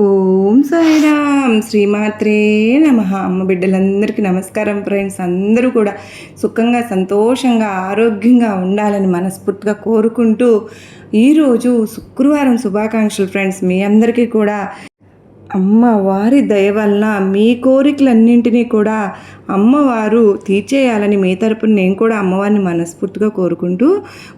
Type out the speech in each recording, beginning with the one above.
ఓం సాయిరామ్. శ్రీమాత్రే నమ. అమ్మ బిడ్డలందరికీ నమస్కారం ఫ్రెండ్స్. అందరూ కూడా సుఖంగా సంతోషంగా ఆరోగ్యంగా ఉండాలని మనస్ఫూర్తిగా కోరుకుంటూ ఈరోజు శుక్రవారం శుభాకాంక్షలు ఫ్రెండ్స్. మీ అందరికీ కూడా అమ్మవారి దయ వలన మీ కోరికలన్నింటినీ కూడా అమ్మవారు తీర్చేయాలని మీ తరపున నేను కూడా అమ్మవారిని మనస్ఫూర్తిగా కోరుకుంటూ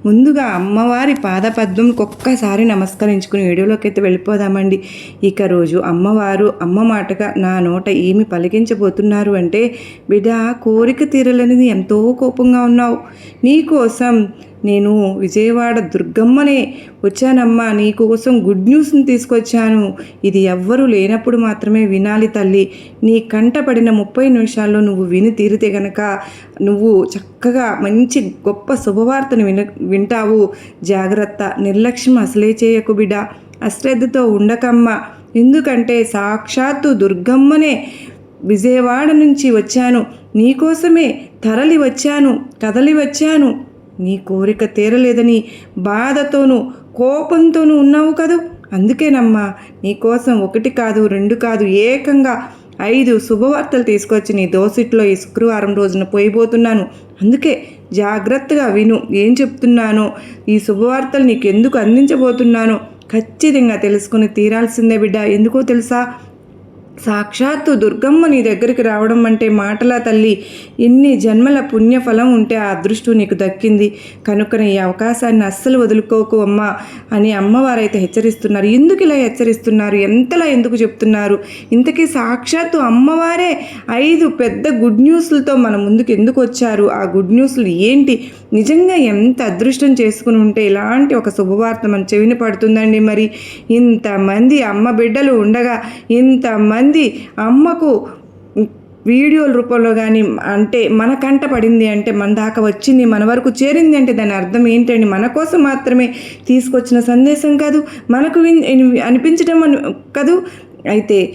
ముందుగా అమ్మవారి పాదపద్మంకి ఒక్కసారి నమస్కరించుకుని వీడియోలోకి అయితే వెళ్ళిపోదామండి. ఇక రోజు అమ్మవారు అమ్మ మాటగా నా నోట ఏమి పలికించబోతున్నారు అంటే బిడ్డ కోరిక తీరలేనిది ఎంతో కోపంగా ఉన్నావు. నీకోసం నేను విజయవాడ దుర్గమ్మనే వచ్చానమ్మా. నీకోసం గుడ్ న్యూస్ని తీసుకొచ్చాను. ఇది ఎవ్వరూ లేనప్పుడు మాత్రమే వినాలి తల్లి. నీ కంట పడిన ముప్పై నిమిషాల్లో నువ్వు విని తీరితే గనక నువ్వు చక్కగా మంచి గొప్ప శుభవార్తను విన వింటావు. జాగ్రత్త. నిర్లక్ష్యం అసలే చేయకు బిడ అశ్రద్ధతో ఉండకమ్మా. ఎందుకంటే సాక్షాత్తు దుర్గమ్మనే విజయవాడ నుంచి వచ్చాను. నీకోసమే తరలి వచ్చాను కదలి వచ్చాను. నీ కోరిక తీరలేదని బాధతోనూ కోపంతోనూ ఉన్నావు కదూ? అందుకేనమ్మా నీకోసం ఒకటి కాదు రెండు కాదు ఏకంగా ఐదు శుభవార్తలు తీసుకొచ్చి నీ దోసిట్లో ఈ శుక్రవారం రోజున పోయిపోతున్నాను అందుకే జాగ్రత్తగా విను ఏం చెప్తున్నానో ఈ శుభవార్తలు నీకు ఎందుకు అందించబోతున్నానో ఖచ్చితంగా తెలుసుకుని తీరాల్సిందే బిడ్డ. ఎందుకో తెలుసా? సాక్షాత్తు దుర్గమ్మ నీ దగ్గరికి రావడం అంటే మాటలా తల్లి ఇన్ని జన్మల పుణ్యఫలం ఉంటే ఆ అదృష్టం నీకు దక్కింది. కనుక ఈ అవకాశాన్ని అస్సలు వదులుకోకు అమ్మ అని అమ్మవారైతే హెచ్చరిస్తున్నారు. ఎందుకు ఇలా హెచ్చరిస్తున్నారు? ఎంతలా ఎందుకు చెప్తున్నారు? ఇంతకీ సాక్షాత్తు అమ్మవారే ఐదు పెద్ద గుడ్ న్యూస్లతో మన ముందుకు ఎందుకు వచ్చారు? ఆ గుడ్ న్యూస్లు ఏంటి? నిజంగా ఎంత అదృష్టం చేసుకుని ఉంటే ఇలాంటి ఒక శుభవార్త మన చెవిని పడుతుందండి మరి. ఇంతమంది అమ్మ బిడ్డలు ఉండగా ఇంతమంది అమ్మకు వీడియోల రూపంలో కానీ అంటే మన కంట పడింది అంటే మన దాకా వచ్చింది మన వరకు చేరింది అంటే దాని అర్థం ఏంటండి మన కోసం మాత్రమే తీసుకొచ్చిన సందేశం కాదు. మనకు అనిపించడం కాదు అయితే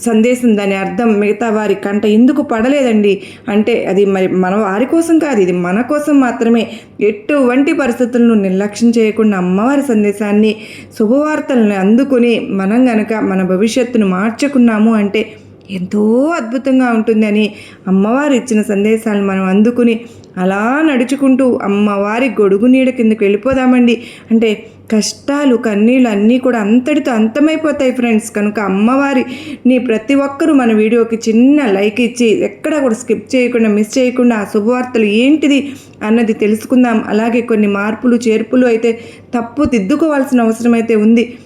సందేశం దాని అర్థం మిగతా వారి కంట ఎందుకు పడలేదండి? అంటే అది మరి మన వారి కోసం కాదు ఇది మన కోసం మాత్రమే. ఎటువంటి పరిస్థితులను నిర్లక్ష్యం చేయకుండా అమ్మవారి సందేశాన్ని శుభవార్తలను అందుకుని మనం గనక మన భవిష్యత్తును మార్చుకున్నాము అంటే ఎంతో అద్భుతంగా ఉంటుందని అమ్మవారు ఇచ్చిన సందేశాలను మనం అందుకుని అలా నడుచుకుంటూ అమ్మవారి గొడుగు నీడ కిందకి వెళ్ళిపోదామండి. అంటే కష్టాలు కన్నీళ్ళు అన్నీ కూడా అంతటితో అంతమైపోతాయి ఫ్రెండ్స్. కనుక అమ్మవారిని ప్రతి ఒక్కరూ మన వీడియోకి చిన్న లైక్ ఇచ్చి ఎక్కడ కూడా స్కిప్ చేయకుండా మిస్ చేయకుండా ఆ శుభవార్తలు ఏంటిది అన్నది తెలుసుకుందాం. అలాగే కొన్ని మార్పులు చేర్పులు అయితే తప్పు దిద్దుకోవాల్సిన అవసరం అయితే ఉంది.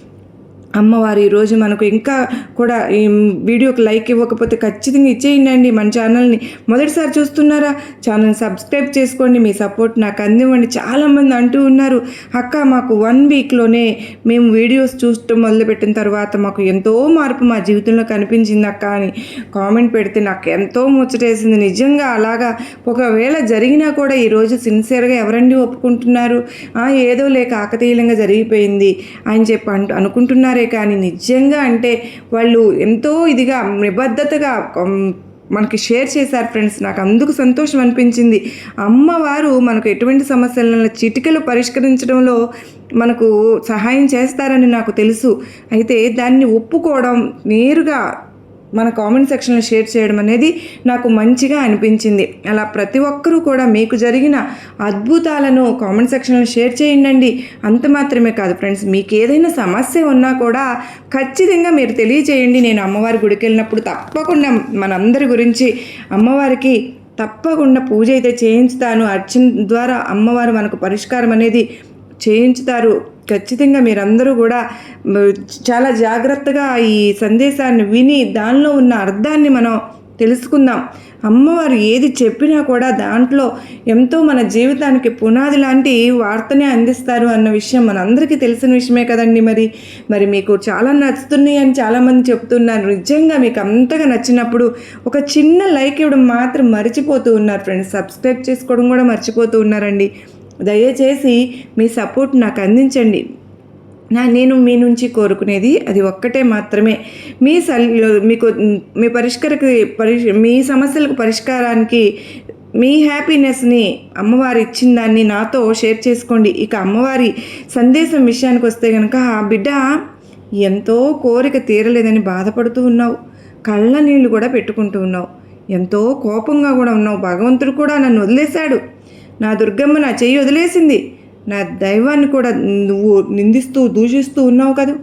అమ్మవారు ఈరోజు మనకు ఇంకా కూడా ఈ వీడియోకి లైక్ ఇవ్వకపోతే ఖచ్చితంగా ఇచ్చేయండి మన ఛానల్ని. మొదటిసారి చూస్తున్నారా? ఛానల్ సబ్స్క్రైబ్ చేసుకోండి. మీ సపోర్ట్ నాకు అందివ్వండి. చాలామంది అంటూ ఉన్నారు అక్క మాకు వన్ వీక్లోనే మేము వీడియోస్ చూడటం మొదలుపెట్టిన తర్వాత మాకు ఎంతో మార్పు మా జీవితంలో కనిపించింది అక్క అని కామెంట్ పెడితే నాకు ఎంతో ముచ్చటేసింది. నిజంగా అలాగా ఒకవేళ జరిగినా కూడా ఈరోజు సిన్సియర్గా ఎవరండి ఒప్పుకుంటున్నారు? ఏదో లేక ఆకతీయంగా జరిగిపోయింది అని చెప్పి అంటూ అనుకుంటున్నారు కానీ నిజంగా అంటే వాళ్ళు ఎంతో ఇదిగా నిబద్ధతగా మనకి షేర్ చేశారు ఫ్రెండ్స్. నాకు అందుకు సంతోషం అనిపించింది. అమ్మవారు మనకు ఎటువంటి సమస్యలను చిటికలు పరిష్కరించడంలో మనకు సహాయం చేస్తారని నాకు తెలుసు. అయితే దాన్ని ఒప్పుకోవడం నేరుగా మన కామెంట్ సెక్షన్లో షేర్ చేయడం అనేది నాకు మంచిగా అనిపించింది. అలా ప్రతి ఒక్కరూ కూడా మీకు జరిగిన అద్భుతాలను కామెంట్ సెక్షన్లో షేర్ చేయండి అంత మాత్రమే కాదు ఫ్రెండ్స్ మీకు ఏదైనా సమస్య ఉన్నా కూడా ఖచ్చితంగా మీరు తెలియచేయండి. నేను అమ్మవారి గుడికి వెళ్ళినప్పుడు తప్పకుండా మనందరి గురించి అమ్మవారికి తప్పకుండా పూజ అయితే చేయించుతాను. అర్చన ద్వారా అమ్మవారు మనకు పరిష్కారం అనేది చేయించుతారు. ఖచ్చితంగా మీరందరూ కూడా చాలా జాగ్రత్తగా ఈ సందేశాన్ని విని దానిలో ఉన్న అర్థాన్ని మనం తెలుసుకుందాం. అమ్మవారు ఏది చెప్పినా కూడా దాంట్లో ఎంతో మన జీవితానికి పునాది లాంటి వార్తనే అందిస్తారు అన్న విషయం మనందరికీ తెలిసిన విషయమే కదండి మరి. మరి మీకు చాలా నచ్చుతున్నాయి అని చాలామంది చెప్తున్నారు. నిజంగా మీకు అంతగా నచ్చినప్పుడు ఒక చిన్న లైక్ ఇవ్వడం మాత్రం మర్చిపోతూ ఉన్నారు ఫ్రెండ్స్. సబ్స్క్రైబ్ చేసుకోవడం కూడా మర్చిపోతూ ఉన్నారండి. దయచేసి మీ సపోర్ట్ నాకు అందించండి. నా నేను మీ నుంచి కోరుకునేది అది ఒక్కటే మాత్రమే. మీ సల్ మీకు మీ పరిష్కరకి పరిష్ మీ సమస్యలకు పరిష్కారానికి మీ హ్యాపీనెస్ని అమ్మవారు ఇచ్చిన దాన్ని నాతో షేర్ చేసుకోండి. ఇక అమ్మవారి సందేశం విషయానికి వస్తే కనుక ఆ బిడ్డ ఎంతో కోరిక తీరలేదని బాధపడుతూ ఉన్నావు. కళ్ళ నీళ్ళు కూడా పెట్టుకుంటూ ఉన్నావు. ఎంతో కోపంగా కూడా ఉన్నావు. భగవంతుడు కూడా నన్ను వదిలేశాడు. నా దుర్గమ్మ నా చెయ్యి వదిలేసింది. నా దైవాన్ని కూడా నువ్వు నిందిస్తూ దూషిస్తూ ఉన్నావు కదా?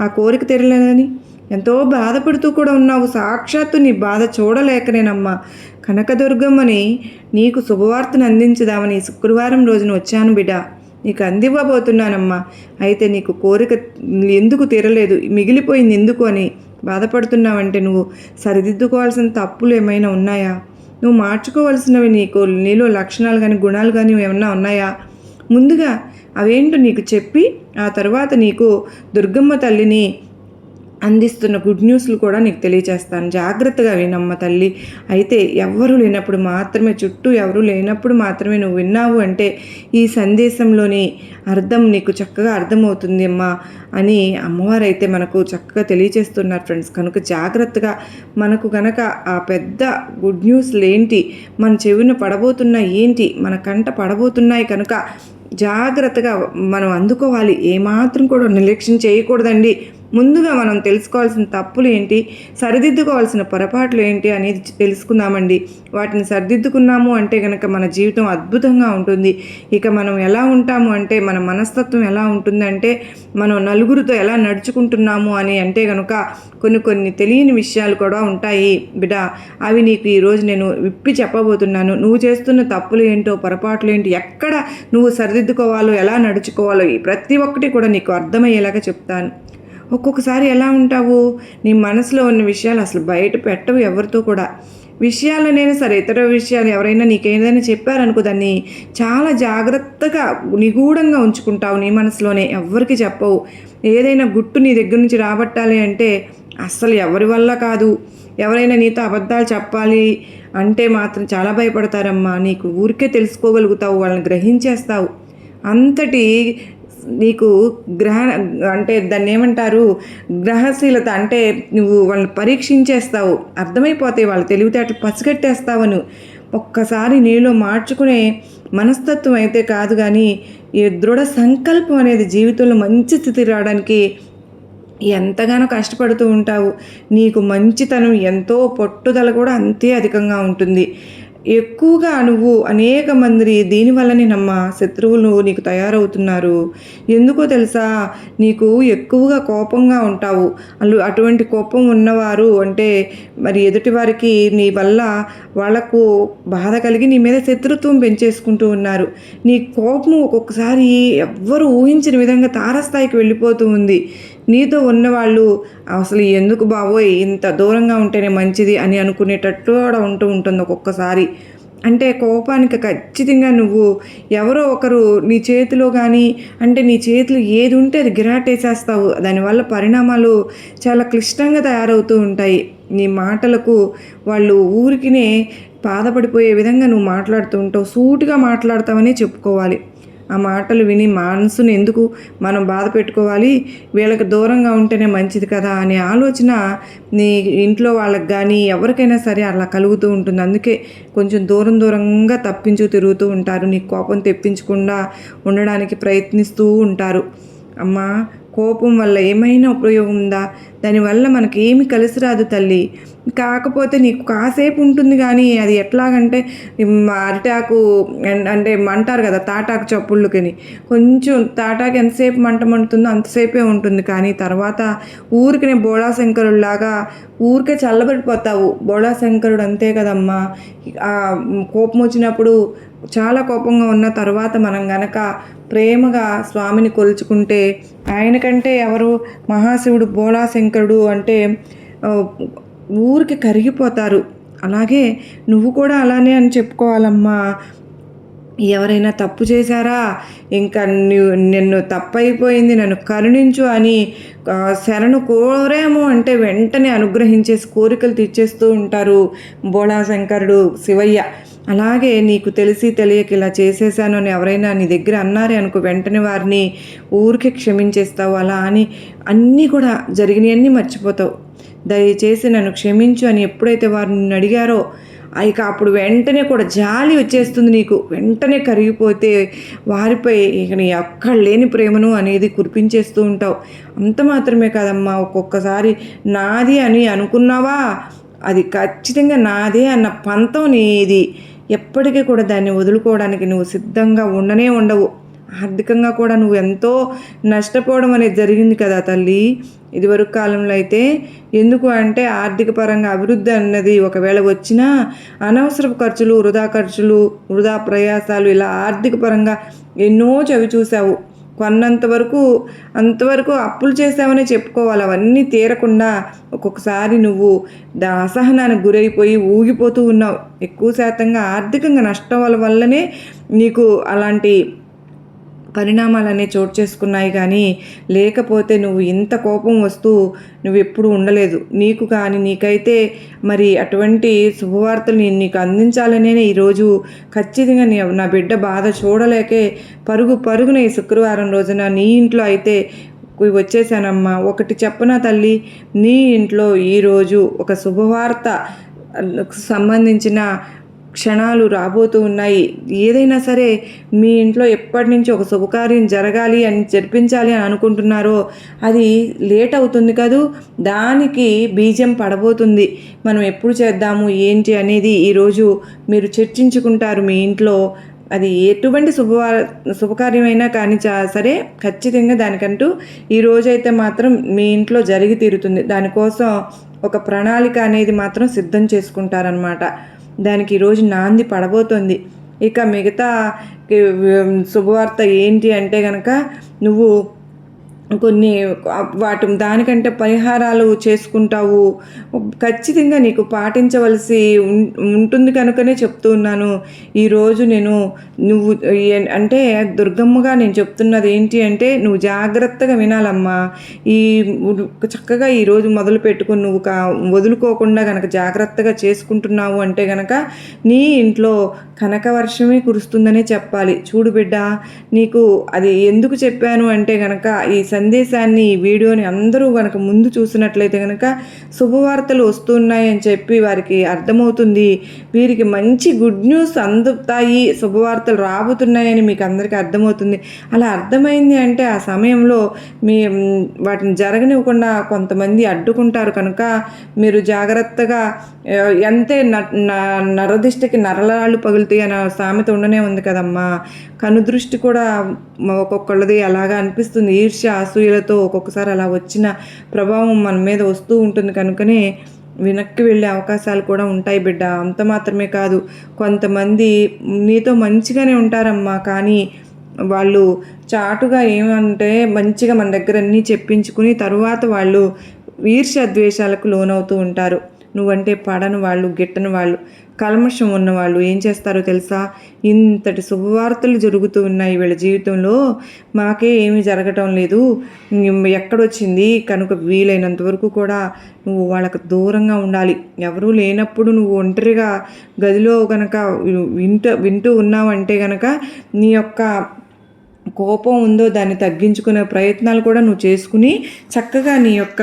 ఆ కోరిక తెరలేదని ఎంతో బాధపడుతూ కూడా ఉన్నావు. సాక్షాత్తు నీ బాధ చూడలేకనేనమ్మా. కనకదుర్గమ్మని నీకు శుభవార్తను అందించుదామని శుక్రవారం రోజున వచ్చాను బిడ్డ. నీకు అందివ్వబోతున్నానమ్మా. అయితే నీకు కోరిక ఎందుకు తీరలేదు? మిగిలిపోయింది ఎందుకు అని బాధపడుతున్నావంటే నువ్వు సరిదిద్దుకోవాల్సిన తప్పులు ఏమైనా ఉన్నాయా? నువ్వు మార్చుకోవాల్సినవి నీకు నీలో లక్షణాలు కానీ గుణాలు కానీ ఏమన్నా ఉన్నాయా? ముందుగా అవేంటో నీకు చెప్పి ఆ తర్వాత నీకు దుర్గమ్మ తల్లిని అందిస్తున్న గుడ్ న్యూస్లు కూడా నీకు తెలియచేస్తాను. జాగ్రత్తగా వినమ్మ తల్లి. అయితే ఎవ్వరూ లేనప్పుడు మాత్రమే చుట్టూ ఎవరూ లేనప్పుడు మాత్రమే నువ్వు విన్నావు అంటే ఈ సందేశంలోని అర్థం నీకు చక్కగా అర్థమవుతుంది అమ్మా అని అమ్మవారు అయితే మనకు చక్కగా తెలియచేస్తున్నారు ఫ్రెండ్స్ కనుక జాగ్రత్తగా మనకు కనుక ఆ పెద్ద గుడ్ న్యూస్లు ఏంటి మన చెవిన పడబోతున్న ఏంటి మన కంట పడబోతున్నాయి కనుక జాగ్రత్తగా మనం అందుకోవాలి. ఏమాత్రం కూడా నిర్లక్ష్యం చేయకూడదండి. ముందుగా మనం తెలుసుకోవాల్సిన తప్పులు ఏంటి? సరిదిద్దుకోవాల్సిన పొరపాట్లు ఏంటి అనేది తెలుసుకుందామండి. వాటిని సరిదిద్దుకున్నాము అంటే కనుక మన జీవితం అద్భుతంగా ఉంటుంది. ఇక మనం ఎలా ఉంటాము అంటే మన మనస్తత్వం ఎలా ఉంటుందంటే మనం నలుగురితో ఎలా నడుచుకుంటున్నాము అని అంటే కనుక కొన్ని కొన్ని తెలియని విషయాలు కూడా ఉంటాయి. బిడ అవి నీకు ఈరోజు నేను విప్పి చెప్పబోతున్నాను. నువ్వు చేస్తున్న తప్పులు ఏంటో పొరపాట్లు ఏంటి ఎక్కడ నువ్వు సరిదిద్దుకోవాలో ఎలా నడుచుకోవాలో ఈ ప్రతి ఒక్కటి కూడా నీకు అర్థమయ్యేలాగా చెప్తాను. ఒక్కొక్కసారి ఎలా ఉంటావు? నీ మనసులో ఉన్న విషయాలు అసలు బయట పెట్టవు ఎవరితో కూడా. విషయాలనైనా సరే ఇతర విషయాలు ఎవరైనా నీకేదైనా చెప్పారనుకో దాన్ని చాలా జాగ్రత్తగా నిగూఢంగా ఉంచుకుంటావు నీ మనసులోనే. ఎవరికి చెప్పవు. ఏదైనా గుట్టు నీ దగ్గర నుంచి రాబట్టాలి అంటే అస్సలు ఎవరి వల్ల కాదు. ఎవరైనా నీతో అబద్ధాలు చెప్పాలి అంటే మాత్రం చాలా భయపడతారమ్మా. నీకు ఊరికే తెలుసుకోగలుగుతావు వాళ్ళని గ్రహించేస్తావు. అంతటి నీకు గ్రహ అంటే దాన్ని ఏమంటారు? గ్రహశీలత అంటే నువ్వు వాళ్ళని పరీక్షించేస్తావు. అర్థమైపోతాయి వాళ్ళ తెలివితేటలు పసిగట్టేస్తావను. ఒక్కసారి నీలో మార్చుకునే మనస్తత్వం అయితే కాదు కానీ ఈ దృఢ సంకల్పం అనేది జీవితంలో మంచి స్థితి రావడానికి ఎంతగానో కష్టపడుతూ ఉంటావు. నీకు మంచితనం ఎంతో పట్టుదల కూడా అంతే అధికంగా ఉంటుంది. ఎక్కువగా నువ్వు అనేక మంది దీనివల్లనే నమ్మ శత్రువులు నీకు తయారవుతున్నారు. ఎందుకో తెలుసా? నీకు ఎక్కువగా కోపంగా ఉంటావు. అల్లు అటువంటి కోపం ఉన్నవారు అంటే మరి ఎదుటివారికి నీ వల్ల వాళ్ళకు బాధ కలిగి నీ మీద శత్రుత్వం పెంచేసుకుంటూ ఉన్నారు. నీ కోపం ఒక్కొక్కసారి ఎవ్వరు ఊహించిన విధంగా తారస్థాయికి వెళ్ళిపోతూ ఉంది. నీతో ఉన్నవాళ్ళు అసలు ఎందుకు బాబోయ్? ఇంత దూరంగా ఉంటేనే మంచిది అని అనుకునేటట్టు కూడా ఉంటూ ఉంటుంది ఒక్కొక్కసారి. అంటే కోపానికి ఖచ్చితంగా నువ్వు ఎవరో ఒకరు నీ చేతిలో కానీ అంటే నీ చేతిలో ఏది ఉంటే అది గిరాటేసేస్తావు దానివల్ల పరిణామాలు చాలా క్లిష్టంగా తయారవుతూ ఉంటాయి. నీ మాటలకు వాళ్ళు ఊరికినే బాధపడిపోయే విధంగా నువ్వు మాట్లాడుతూ ఉంటావు. సూటుగా మాట్లాడతావనే చెప్పుకోవాలి. ఆ మాటలు విని మనసును ఎందుకు మనం బాధ పెట్టుకోవాలి? వీళ్ళకి దూరంగా ఉంటేనే మంచిది కదా అనే ఆలోచన నీ ఇంట్లో వాళ్ళకి కానీ ఎవరికైనా సరే అలా కలుగుతూ ఉంటుంది. అందుకే కొంచెం దూరం దూరంగా తప్పించు తిరుగుతూ ఉంటారు. నీ కోపం తెప్పించకుండా ఉండడానికి ప్రయత్నిస్తూ ఉంటారు. అమ్మా కోపం వల్ల ఏమైనా ఉపయోగం ఉందా? దానివల్ల మనకి ఏమి కలిసి రాదు తల్లి. కాకపోతే నీకు కాసేపు ఉంటుంది కానీ అది ఎట్లాగంటే అరిటాకు అంటే మంటారు కదా తాటాకు చప్పుళ్ళుకని. కొంచెం తాటాకు ఎంతసేపు మంట మండుతుందో అంతసేపే ఉంటుంది. కానీ తర్వాత ఊరికినే బోడా శంకరుడిలాగా ఊరికే చల్లబడిపోతావు. బోడా శంకరుడు అంతే కదమ్మా. కోపం వచ్చినప్పుడు చాలా కోపంగా ఉన్న తర్వాత మనం గనక ప్రేమగా స్వామిని కొలుచుకుంటే ఆయన కంటే ఎవరు మహాశివుడు బోళాశంకరుడు అంటే ఊరికి కరిగిపోతారు. అలాగే నువ్వు కూడా అలానే అని చెప్పుకోవాలమ్మా. ఎవరైనా తప్పు చేశారా? ఇంకా నిన్ను తప్పైపోయింది నన్ను కరుణించు అని శరణు కోరేమో అంటే వెంటనే అనుగ్రహించేసి కోరికలు తీర్చేస్తూ ఉంటారు బోళాశంకరుడు శివయ్య. అలాగే నీకు తెలిసి తెలియక ఇలా చేసేసాను అని ఎవరైనా నీ దగ్గర అన్నారే అనుకో వెంటనే వారిని ఊరికే క్షమించేస్తావు అలా అని అన్నీ కూడా జరిగినవన్నీ మర్చిపోతావు. దయచేసి నన్ను క్షమించు అని ఎప్పుడైతే వారు నిన్ను అడిగారో ఇక అప్పుడు వెంటనే కూడా జాలి వచ్చేస్తుంది నీకు. వెంటనే కరిగిపోతే వారిపై ఇక నీ అక్కడ లేని ప్రేమను అనేది కురిపించేస్తూ ఉంటావు. అంత మాత్రమే కాదమ్మా ఒక్కొక్కసారి నాది అని అనుకున్నావా? అది ఖచ్చితంగా నాదే అన్న పంతం నీది. ఎప్పటికీ కూడా దాన్ని వదులుకోవడానికి నువ్వు సిద్ధంగా ఉండనే ఉండవు. ఆర్థికంగా కూడా నువ్వు ఎంతో నష్టపోవడం అనేది జరిగింది కదా తల్లి. ఇదివరకు కాలంలో అయితే ఎందుకు అంటే ఆర్థిక పరంగా అభివృద్ధి అన్నది ఒకవేళ వచ్చినా అనవసరపు ఖర్చులు వృధా ఖర్చులు వృధా ప్రయాసాలు ఇలా ఆర్థిక పరంగా ఎన్నో చవి చూసావు కొన్నంత వరకు అంతవరకు అప్పులు చేసావనే చెప్పుకోవాలి. అవన్నీ తీరకుండా ఒక్కొక్కసారి నువ్వు దా అసహనానికి గురైపోయి ఊగిపోతూ ఉన్నావు. ఎక్కువ శాతంగా ఆర్థికంగా నష్టం వల్ల వల్లనే నీకు అలాంటి పరిణామాలన్నీ చోటు చేసుకున్నాయి కానీ లేకపోతే నువ్వు ఇంత కోపం వస్తూ నువ్వు ఎప్పుడు ఉండలేదు. నీకు కానీ నీకైతే మరి అటువంటి శుభవార్తలు నేను నీకు అందించాలనే ఈరోజు ఖచ్చితంగా నీ నా బిడ్డ బాధ చూడలేకే పరుగు పరుగున ఈ శుక్రవారం రోజున నీ ఇంట్లో అయితే వచ్చేసానమ్మా. ఒకటి చెప్పనా తల్లి? నీ ఇంట్లో ఈరోజు ఒక శుభవార్త సంబంధించిన క్షణాలు రాబోతూ ఉన్నాయి. ఏదైనా సరే మీ ఇంట్లో ఎప్పటి నుంచి ఒక శుభకార్యం జరగాలి అని జరిపించాలి అని అనుకుంటున్నారో అది లేట్ అవుతుంది కదూ? దానికి బీజం పడబోతుంది. మనం ఎప్పుడు చేద్దాము ఏంటి అనేది ఈరోజు మీరు చర్చించుకుంటారు మీ ఇంట్లో. అది ఎటువంటి శుభ శుభకార్యమైనా కానీ చా సరే ఖచ్చితంగా దానికంటూ ఈ రోజైతే మాత్రం మీ ఇంట్లో జరిగి తీరుతుంది. దానికోసం ఒక ప్రణాళిక అనేది మాత్రం సిద్ధం చేసుకుంటారనమాట దానికి ఈరోజు నాంది పడబోతోంది. ఇక మిగతా శుభవార్త ఏంటి అంటే కనుక నువ్వు కొన్ని వాటి దానికంటే పరిహారాలు చేసుకుంటావు. ఖచ్చితంగా నీకు పాటించవలసి ఉంటుంది కనుకనే చెప్తూ ఉన్నాను. ఈరోజు నేను నువ్వు అంటే దుర్గమ్మగా నేను చెప్తున్నది ఏంటి అంటే నువ్వు జాగ్రత్తగా వినాలమ్మా. ఈ చక్కగా ఈరోజు మొదలు పెట్టుకుని నువ్వు కా వదులుకోకుండా కనుక జాగ్రత్తగా చేసుకుంటున్నావు అంటే కనుక నీ ఇంట్లో కనక వర్షమే కురుస్తుందనే చెప్పాలి. చూడు బిడ్డ నీకు అది ఎందుకు చెప్పాను అంటే కనుక ఈ సందేశాన్ని ఈ వీడియోని అందరూ కనుక ముందు చూసినట్లయితే కనుక శుభవార్తలు వస్తున్నాయి అని చెప్పి వారికి అర్థమవుతుంది. వీరికి మంచి గుడ్ న్యూస్ అందుతాయి శుభవార్తలు రాబోతున్నాయని మీకు అందరికీ అర్థమవుతుంది. అలా అర్థమైంది అంటే ఆ సమయంలో మీ వాటిని జరగనివ్వకుండా కొంతమంది అడ్డుకుంటారు కనుక మీరు జాగ్రత్తగా ఎంతే నరదిష్టకి నరలాళ్ళు పగులుతాయి అనే సామెత ఉండనే ఉంది కదమ్మా. కనుదృష్టి కూడా ఒక్కొక్కళ్ళది అలాగా అనిపిస్తుంది. ఈర్ష్య అసూయలతో ఒక్కొక్కసారి అలా వచ్చిన ప్రభావం మన మీద వస్తూ ఉంటుంది. కనుకనే వెనక్కి వెళ్ళే అవకాశాలు కూడా ఉంటాయి బిడ్డ. అంత మాత్రమే కాదు కొంతమంది నీతో మంచిగానే ఉంటారమ్మా. కానీ వాళ్ళు చాటుగా ఏమంటే మంచిగా మన దగ్గర అన్నీ చెప్పించుకుని తరువాత వాళ్ళు ఈర్ష్య ద్వేషాలకు లోనవుతూ ఉంటారు. నువ్వంటే పడని వాళ్ళు గిట్టని వాళ్ళు కల్మషం ఉన్నవాళ్ళు ఏం చేస్తారో తెలుసా? ఇంతటి శుభవార్తలు జరుగుతూ ఉన్నాయి వీళ్ళ జీవితంలో. మాకే ఏమీ జరగటం లేదు. ఎక్కడొచ్చింది? కనుక వీలైనంత వరకు కూడా నువ్వు వాళ్ళకు దూరంగా ఉండాలి. ఎవరూ లేనప్పుడు నువ్వు ఒంటరిగా గదిలో కనుక వింటూ వింటూ ఉన్నావంటే కనుక నీ యొక్క కోపం ఉందో దాన్ని తగ్గించుకునే ప్రయత్నాలు కూడా నువ్వు చేసుకుని చక్కగా నీ యొక్క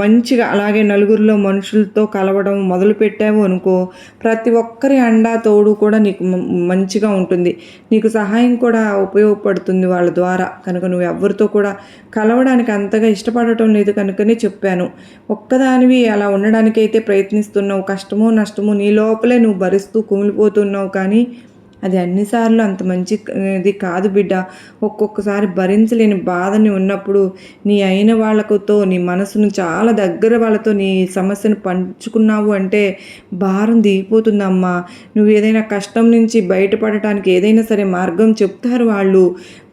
మంచిగా అలాగే నలుగురిలో మనుషులతో కలవడం మొదలు పెట్టావు అనుకో ప్రతి ఒక్కరి అండా తోడు కూడా నీకు మంచిగా ఉంటుంది. నీకు సహాయం కూడా ఉపయోగపడుతుంది వాళ్ళ ద్వారా. కనుక నువ్వు ఎవరితో కూడా కలవడానికి అంతగా ఇష్టపడటం లేదు కనుకనే చెప్పాను. ఒక్కదానివి అలా ఉండడానికైతే ప్రయత్నిస్తున్నావు. కష్టమో నష్టమో నీ లోపలే నువ్వు భరిస్తూ కుమిలిపోతున్నావు కానీ అది అన్నిసార్లు అంత మంచిది కాదు బిడ్డ. ఒక్కొక్కసారి భరించలేని బాధని ఉన్నప్పుడు నీ అయిన వాళ్ళతో నీ మనసును చాలా దగ్గర వాళ్ళతో నీ సమస్యను పంచుకున్నావు అంటే భారం దిగిపోతుందమ్మా. నువ్వు ఏదైనా కష్టం నుంచి బయటపడటానికి ఏదైనా సరే మార్గం చెప్తారు వాళ్ళు.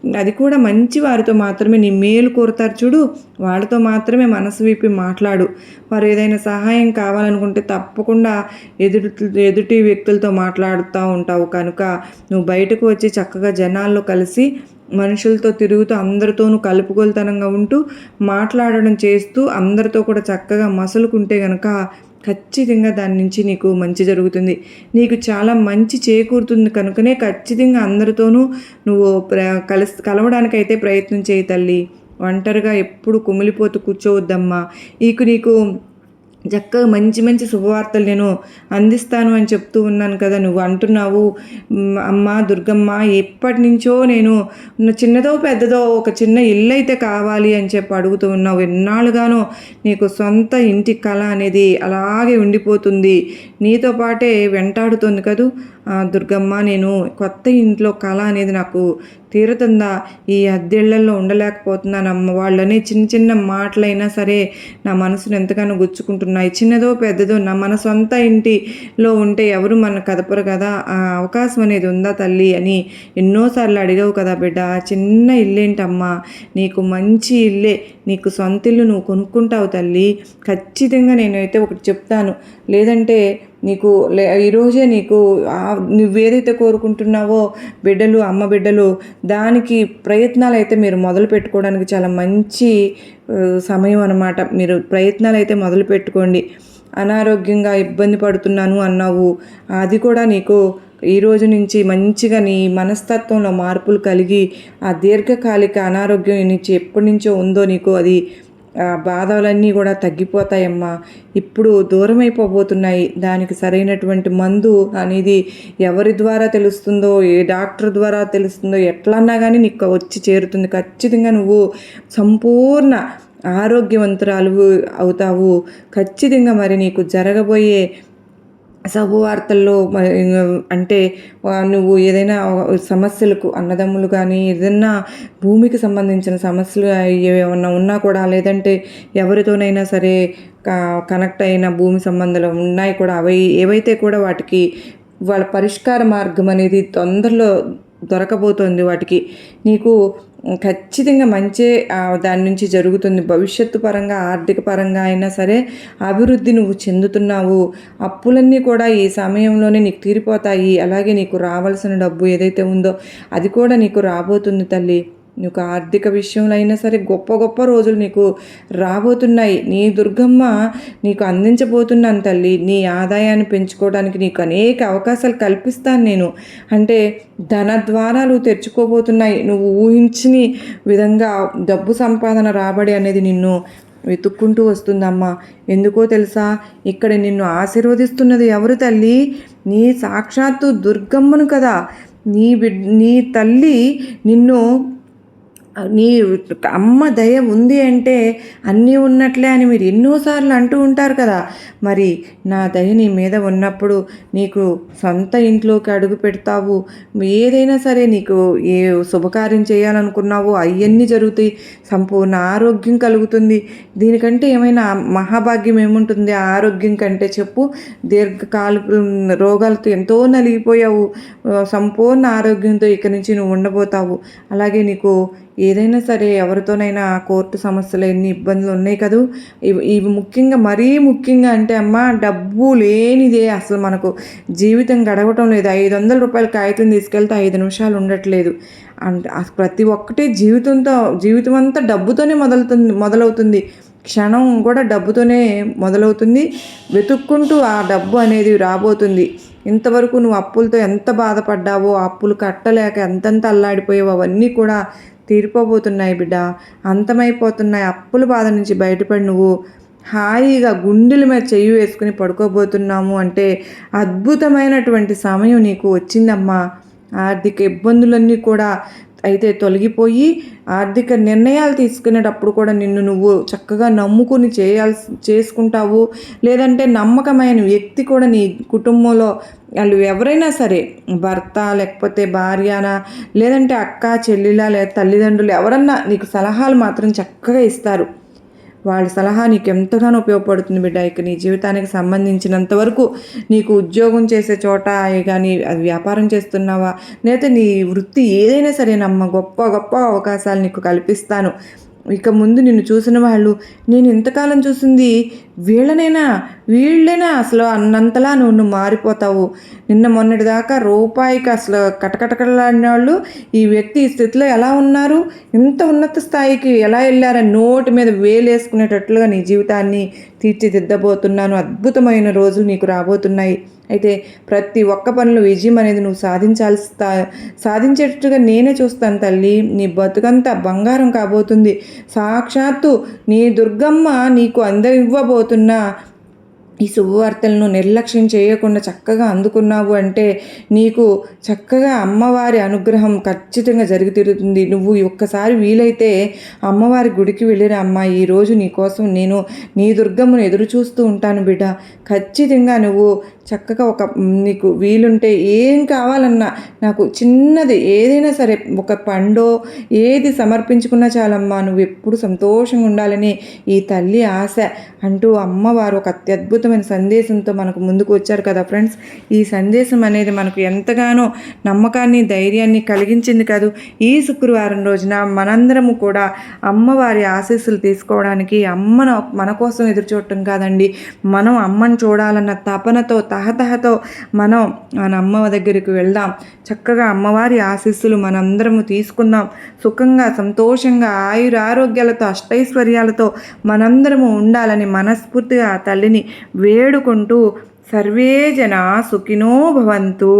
అది కూడా మంచి వారితో మాత్రమే నీ మేలు కోరుతారు చూడు. వాళ్ళతో మాత్రమే మనసు విప్పి మాట్లాడు. వారు ఏదైనా సహాయం కావాలనుకుంటే తప్పకుండా ఎదుటి ఎదుటి వ్యక్తులతో మాట్లాడుతూ ఉంటావు కనుక. నువ్వు బయటకు వచ్చి చక్కగా జనాల్లో కలిసి మనుషులతో తిరుగుతూ అందరితోనూ కలుపుకొలతనంగా ఉంటూ మాట్లాడడం చేస్తూ అందరితో కూడా చక్కగా మసలుకుంటే కనుక ఖచ్చితంగా దాని నుంచి నీకు మంచి జరుగుతుంది. నీకు చాలా మంచి చేకూరుతుంది కనుకనే ఖచ్చితంగా అందరితోనూ నువ్వు ప్ర కలిసి కలవడానికైతే ప్రయత్నం చేయి తల్లి. ఒంటరిగా ఎప్పుడు కుమిలిపోతూ కూర్చోవద్దమ్మా. నీకు నీకు చక్కగా మంచి మంచి శుభవార్తలు నేను అందిస్తాను అని చెప్తూ ఉన్నాను కదా. నువ్వు అంటున్నావు అమ్మ దుర్గమ్మ ఎప్పటి నుంచో నేను చిన్నదో పెద్దదో ఒక చిన్న ఇల్లు అయితే కావాలి అని చెప్పి అడుగుతూ ఉన్నావు. ఎన్నాళ్ళుగానో నీకు సొంత ఇంటి కళ అనేది అలాగే ఉండిపోతుంది. నీతో పాటే వెంటాడుతుంది కదూ? దుర్గమ్మ నేను కొత్త ఇంట్లో కళ అనేది నాకు తీరుతుందా? ఈ అద్దెళ్ళలో ఉండలేకపోతున్నాను అమ్మ. వాళ్ళని చిన్న చిన్న మాటలైనా సరే నా మనసును ఎంతగానో గుచ్చుకుంటున్నాయి. చిన్నదో పెద్దదో నా మన సొంత ఇంటిలో ఉంటే ఎవరు మన కదపరు కదా? ఆ అవకాశం అనేది ఉందా తల్లి అని ఎన్నోసార్లు అడిగావు కదా బిడ్డ. చిన్న ఇల్లేంటమ్మా. నీకు మంచి ఇల్లే. నీకు సొంత ఇల్లు నువ్వు కొనుక్కుంటావు తల్లి. ఖచ్చితంగా నేనైతే ఒకటి చెప్తాను. లేదంటే నీకు లే ఈరోజే నీకు నువ్వేదైతే కోరుకుంటున్నావో బిడ్డలు అమ్మ బిడ్డలు దానికి ప్రయత్నాలు అయితే మీరు మొదలు పెట్టుకోవడానికి చాలా మంచి సమయం అన్నమాట. మీరు ప్రయత్నాలు అయితే మొదలు పెట్టుకోండి. అనారోగ్యంగా ఇబ్బంది పడుతున్నాను అన్నావు. అది కూడా నీకు ఈ రోజు నుంచి మంచిగా నీ మనస్తత్వంలో మార్పులు కలిగి ఆ దీర్ఘకాలిక అనారోగ్యం నుంచి ఎప్పటి నుంచో ఉందో నీకు అది బాధలన్నీ కూడా తగ్గిపోతాయమ్మా. ఇప్పుడు దూరం అయిపోబోతున్నాయి దానికి సరైనటువంటి మందు అనేది ఎవరి ద్వారా తెలుస్తుందో ఏ డాక్టర్ ద్వారా తెలుస్తుందో ఎట్లన్నా కానీ నీకు వచ్చి చేరుతుంది. ఖచ్చితంగా నువ్వు సంపూర్ణ ఆరోగ్యవంతురాలు అవుతావు. ఖచ్చితంగా మరి నీకు జరగబోయే శుభవార్తల్లో వార్తల్లో అంటే నువ్వు ఏదైనా సమస్యలకు అన్నదమ్ములు కానీ ఏదైనా భూమికి సంబంధించిన సమస్యలు ఏమైనా ఉన్నా కూడా లేదంటే ఎవరితోనైనా సరే కనెక్ట్ అయిన భూమి సంబంధాలు ఉన్నాయి కూడా అవి ఏవైతే కూడా వాటికి వాళ్ళ పరిష్కార మార్గం అనేది తొందరలో దొరకబోతోంది వాటికి నీకు ఖచ్చితంగా మంచే దాని నుంచి జరుగుతుంది. భవిష్యత్తు పరంగా ఆర్థిక పరంగా అయినా సరే అభివృద్ధి నువ్వు చెందుతున్నావు. అప్పులన్నీ కూడా ఈ సమయంలోనే నీకు తీరిపోతాయి. అలాగే నీకు రావాల్సిన డబ్బు ఏదైతే ఉందో అది కూడా నీకు రాబోతుంది తల్లి. నీకు ఆర్థిక విషయంలో అయినా సరే గొప్ప గొప్ప రోజులు నీకు రాబోతున్నాయి. నీ దుర్గమ్మ నీకు అందించబోతున్నాను తల్లి. నీ ఆదాయాన్ని పెంచుకోవడానికి నీకు అనేక అవకాశాలు కల్పిస్తాను నేను. అంటే ధన ద్వారాలు తెరుచుకోబోతున్నాయి. నువ్వు ఊహించని విధంగా డబ్బు సంపాదన రాబడి అనేది నిన్ను వెతుక్కుంటూ వస్తుందమ్మా. ఎందుకో తెలుసా? ఇక్కడ నిన్ను ఆశీర్వదిస్తున్నది ఎవరు తల్లి? నీ సాక్షాత్తు దుర్గమ్మను కదా. నీ బిడ్ నీ తల్లి నిన్ను నీ అమ్మ దయ ఉంది అంటే అన్నీ ఉన్నట్లే అని మీరు ఎన్నోసార్లు అంటూ ఉంటారు కదా. మరి నా దయ నీ మీద ఉన్నప్పుడు నీకు సొంత ఇంట్లోకి అడుగు పెడతావు. ఏదైనా సరే నీకు ఏ శుభకార్యం చేయాలనుకున్నావో అవన్నీ జరుగుతాయి. సంపూర్ణ ఆరోగ్యం కలుగుతుంది. దీనికంటే ఏమైనా మహాభాగ్యం ఏముంటుంది? ఆరోగ్యం కంటే చెప్పు. దీర్ఘకాల రోగాలతో ఎంతో నలిగిపోయావు. సంపూర్ణ ఆరోగ్యంతో ఇక్కడి నుంచి నువ్వు ఉండబోతావు. అలాగే నీకు ఏదైనా సరే ఎవరితోనైనా కోర్టు సమస్యలు ఎన్ని ఇబ్బందులు ఉన్నాయి కదూ? ఇవి ఇవి ముఖ్యంగా మరీ ముఖ్యంగా అంటే అమ్మ డబ్బు లేనిదే అసలు మనకు జీవితం గడవటం లేదు. ఐదు వందల రూపాయల కాగితం తీసుకెళ్తే ఐదు నిమిషాలు ఉండట్లేదు. అంటే ప్రతి ఒక్కటి జీవితంతో జీవితం అంతా డబ్బుతోనే మొదలుతుంది మొదలవుతుంది. క్షణం కూడా డబ్బుతోనే మొదలవుతుంది. వెతుక్కుంటూ ఆ డబ్బు అనేది రాబోతుంది. ఇంతవరకు నువ్వు అప్పులతో ఎంత బాధపడ్డావో అప్పులు కట్టలేక ఎంతెంత అల్లాడిపోయావో అవన్నీ కూడా తీరిపోబోతున్నాయి బిడ్డ. అంతమైపోతున్నాయి. అప్పుల బాధ నుంచి బయటపడి నువ్వు హాయిగా గుండెల మీద చెయ్యి వేసుకుని పడుకోబోతున్నాము అంటే అద్భుతమైనటువంటి సమయం నీకు వచ్చిందమ్మా. ఆర్థిక ఇబ్బందులన్నీ కూడా అయితే తొలగిపోయి ఆర్థిక నిర్ణయాలు తీసుకునేటప్పుడు కూడా నిన్ను నువ్వు చక్కగా నమ్ముకుని చేయాల్సి చేసుకుంటావు. లేదంటే నమ్మకమైన వ్యక్తి కూడా నీ కుటుంబంలో వాళ్ళు ఎవరైనా సరే భర్త లేకపోతే భార్యనా లేదంటే అక్క చెల్లిలా లేదా తల్లిదండ్రులు ఎవరన్నా నీకు సలహాలు మాత్రం చక్కగా ఇస్తారు. వాళ్ళ సలహా నీకు ఎంతగానో ఉపయోగపడుతుంది బిడ్డ. ఇక నీ జీవితానికి సంబంధించినంత వరకు నీకు ఉద్యోగం చేసే చోట కానీ అది వ్యాపారం చేస్తున్నావా? లేదా నీ వృత్తి ఏదైనా సరేనమ్మా గొప్ప గొప్ప అవకాశాలు నీకు కల్పిస్తాను. ఇక ముందు నిన్ను చూసిన వాళ్ళు నేను ఇంతకాలం చూసింది వీళ్ళనైనా వీళ్ళనే అసలు అన్నంతలా నువ్వు నువ్వు మారిపోతావు? నిన్న మొన్నటి దాకా రూపాయికి అసలు కటకటకలాడిన వాళ్ళు ఈ వ్యక్తి ఈ స్థితిలో ఎలా ఉన్నారు? ఇంత ఉన్నత స్థాయికి ఎలా వెళ్ళారని నోటి మీద వేలేసుకునేటట్లుగా నీ జీవితాన్ని తీర్చిదిద్దబోతున్నాను. అద్భుతమైన రోజులు నీకు రాబోతున్నాయి. అయితే ప్రతి ఒక్క పనిలో విజయం అనేది నువ్వు సాధించాల్సి సాధించేటట్టుగా నేనే చూస్తాను తల్లి. నీ బతుకంతా బంగారం కాబోతుంది. సాక్షాత్తు నీ దుర్గమ్మ నీకు అందరివ్వబోతున్న. ఈ శుభవార్తలను నిర్లక్ష్యం చేయకుండా చక్కగా అందుకున్నావు అంటే నీకు చక్కగా అమ్మవారి అనుగ్రహం ఖచ్చితంగా జరిగి తీరుతుంది నువ్వు ఒక్కసారి వీలైతే అమ్మవారి గుడికి వెళ్ళిరా అమ్మ. ఈరోజు నీకోసం నేను నీ దుర్గమ్మను ఎదురు చూస్తూ ఉంటాను బిడ్డ. ఖచ్చితంగా నువ్వు చక్కగా ఒక నీకు వీలుంటే ఏం కావాలన్నా నాకు చిన్నది ఏదైనా సరే ఒక పండో ఏది సమర్పించుకున్నా చాలమ్మా. నువ్వు ఎప్పుడు సంతోషంగా ఉండాలని ఈ తల్లి ఆశ అంటూ అమ్మవారు ఒక అద్భుతమైన సందేశంతో మనకు ముందుకు వచ్చారు కదా ఫ్రెండ్స్. ఈ సందేశం అనేది మనకు ఎంతగానో నమ్మకాన్ని ధైర్యాన్ని కలిగించింది కాదు. ఈ శుక్రవారం రోజున మనందరము కూడా అమ్మవారి ఆశీస్సులు తీసుకోవడానికి అమ్మను మన కోసం ఎదురు చూడటం కాదండి. మనం అమ్మను చూడాలన్న తపనతో తహతహతో మనం మన అమ్మ దగ్గరికి వెళ్దాం. చక్కగా అమ్మవారి ఆశీస్సులు మనందరము తీసుకుందాం. సుఖంగా సంతోషంగా ఆయుర ఆరోగ్యాలతో అష్టైశ్వర్యాలతో మనందరము ఉండాలని మనస్ఫూర్తిగా ఆ తల్లిని వేడుకుంటూ సర్వే జనా సుఖినో భవంతు.